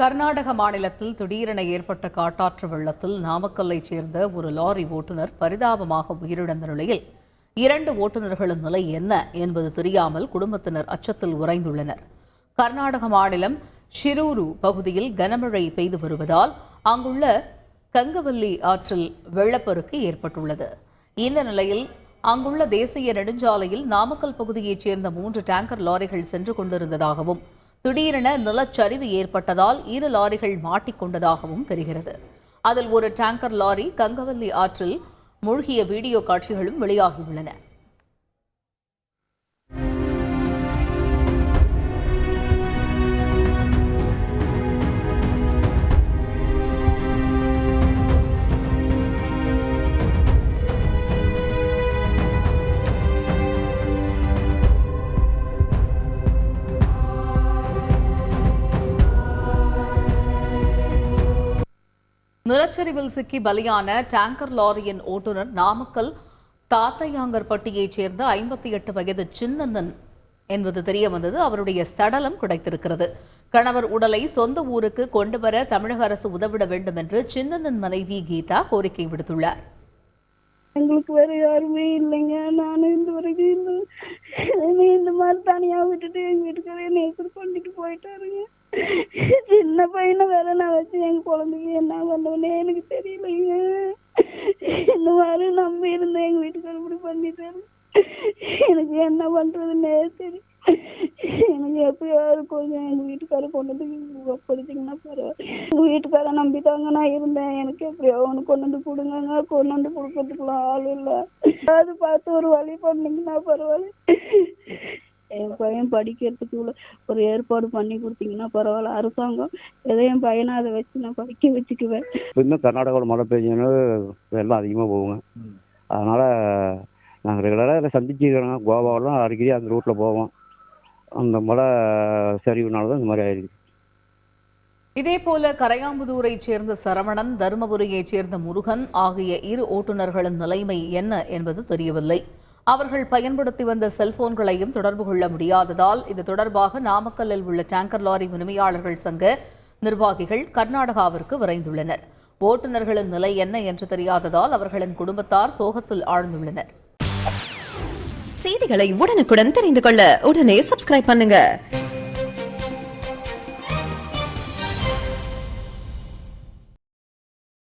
கர்நாடக மாநிலத்தில் திடீரென ஏற்பட்ட காட்டாற்று வெள்ளத்தில் நாமக்கல்லைச் சேர்ந்த ஒரு லாரி ஓட்டுநர் பரிதாபமாக உயிரிழந்த நிலையில் இரண்டு ஓட்டுநர்களின் நிலை என்ன என்பது தெரியாமல் குடும்பத்தினர் அச்சத்தில் உறைந்துள்ளனர். கர்நாடக மாநிலம் ஷிரூரு பகுதியில் கனமழை பெய்து வருவதால் அங்குள்ள கங்கவல்லி ஆற்றில் வெள்ளப்பெருக்கு ஏற்பட்டுள்ளது. இந்த நிலையில் அங்குள்ள தேசிய நெடுஞ்சாலையில் நாமக்கல் பகுதியைச் சேர்ந்த மூன்று டேங்கர் லாரிகள் சென்று கொண்டிருந்ததாகவும் திடீரென நிலச்சரிவு ஏற்பட்டதால் இரு லாரிகள் மாட்டிக்கொண்டதாகவும் தெரிகிறது. அதில் ஒரு டேங்கர் லாரி கங்கவல்லி ஆற்றில் மூழ்கிய வீடியோ காட்சிகளும் வெளியாகியுள்ளன. நிலச்சரிவில் சிக்கி பலியான டேங்கர் லாரியின் ஓட்டுநர் நாமக்கல் தாத்தையாங்கர்பட்டியைச் சேர்ந்த ஐம்பத்தி எட்டு வயது சின்னந்தன் என்பது தெரிய வந்தது அவருடைய சடலம் கிடைத்திருக்கிறது. கணவர் உடலை சொந்த ஊருக்கு கொண்டு வர தமிழக அரசு உதவிட வேண்டும் என்று சின்னந்தன் மனைவி கீதா கோரிக்கை விடுத்துள்ளார். எங்களுக்கு வேற யாருமே இல்லைங்க. நானும் இந்த வரைக்கும் இந்த இந்த மாதிரி தனியாக விட்டுட்டு எங்கள் வீட்டுக்காரர் என்னை கொண்டுட்டு போயிட்டாருங்க. என்ன பையனை வேற நான் வச்சு என் குழந்தைக்கு என்ன பண்ணுவேனே எனக்கு தெரியலைங்க இந்த மாதிரி நம்பி இருந்தேன் எங்கள் வீட்டுக்காரர் இப்படி பண்ணிட்டாரு. எனக்கு என்ன பண்ணுறதுன்னே தெரியும் எனக்கு எப்படியாவது கொஞ்சம் எங்கள் வீட்டுக்காரர் கொண்டு வந்து ஒப்படைச்சிங்கன்னா பரவாயில்ல. எங்கள் வீட்டுக்காரரை நம்பி தாங்க நான் இருந்தேன். எனக்கு எப்படியோ ஒன்று கொண்டு வந்து கொடுங்க கொண்டு வந்து கொடுக்கறதுக்குலாம் ஆள் இல்லை. அது பார்த்து ஒரு வழி பண்ணீங்கன்னா பரவாயில்ல. பையன் படிக்கிறதுக்கு ஒரு ஏற்பாடு பண்ணி கொடுத்தீங்கன்னா பரவாயில்ல. அரசாங்கம் ஏதோ என் பையனை அதை வச்சு நான் படிக்க வச்சுக்குவேன். இன்னும் கர்நாடகாவில் மழை பெஞ்சோன்னு வெள்ளம் அதிகமாக போகுங்க. அதனால் நாங்கள் ரெகுலராக இதில் சந்திச்சுக்கிறோங்க. கோவாவெல்லாம் அடிக்கடி அந்த ரூட்டில் போவோம். அந்த மழை சரிவுனால தான் இந்த மாதிரி ஆயிருக்கு. இதேபோல கரையாம்புதூரைச் சேர்ந்த சரவணன் தருமபுரியைச் சேர்ந்த முருகன் ஆகிய இரு ஓட்டுநர்களின் நிலைமை என்ன என்பது தெரியவில்லை. அவர்கள் பயன்படுத்தி வந்த செல்போன்களையும் தொடர்பு கொள்ள முடியாததால் இது தொடர்பாக நாமக்கல்லில் உள்ள டேங்கர் லாரி உரிமையாளர்கள் சங்க நிர்வாகிகள் கர்நாடகாவிற்கு விரைந்துள்ளனர். ஓட்டுநர்களின் நிலை என்ன என்று தெரியாததால் அவர்களின் குடும்பத்தார் சோகத்தில் ஆழ்ந்துள்ளனர். செய்திகளை உடனுக்குடன் தெரிந்து கொள்ள உடனே சப்ஸ்கிரைப் பண்ணுங்க.